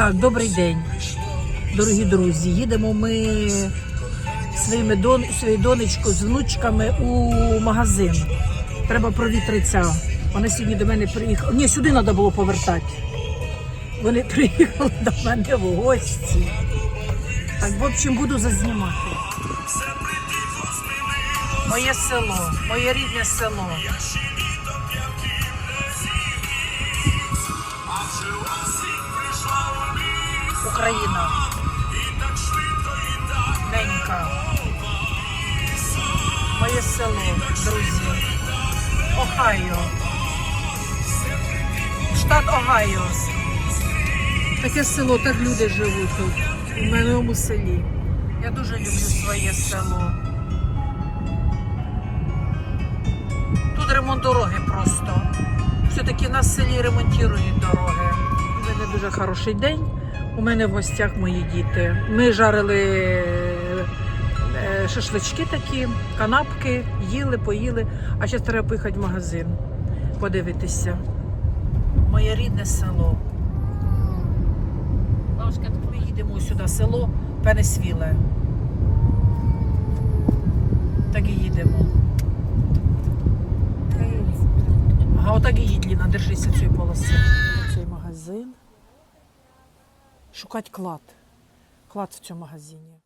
Так, добрий день, дорогі друзі. Їдемо ми своїми дон... своєю донечкою з внучками у магазин. Треба провітритися. Вони сьогодні до мене приїхали. Ні, сюди треба було повертати. Вони приїхали до мене в гості. Так, в общем, буду зазнімати. Моє село, моє рідне село. Україна. Ненька. Моє село, друзі. Огайо. Штат Огайо. Таке село, так люди живуть тут, у моєму селі. Я дуже люблю своє село. Тут ремонт дороги просто. Все-таки на селі ремонтують дороги. У мене дуже хороший день. У мене в гостях мої діти. Ми жарили е, шашлички такі, канапки, їли, поїли. А зараз треба поїхати в магазин, подивитися. Моє рідне село. Бабушка, ми їдемо сюди, село Пенесвіле. Так і їдемо. Ага, отак і їдь, Ліна, держися цієї полоси. Цей магазин. Шукать клад. Клад в цьому магазині.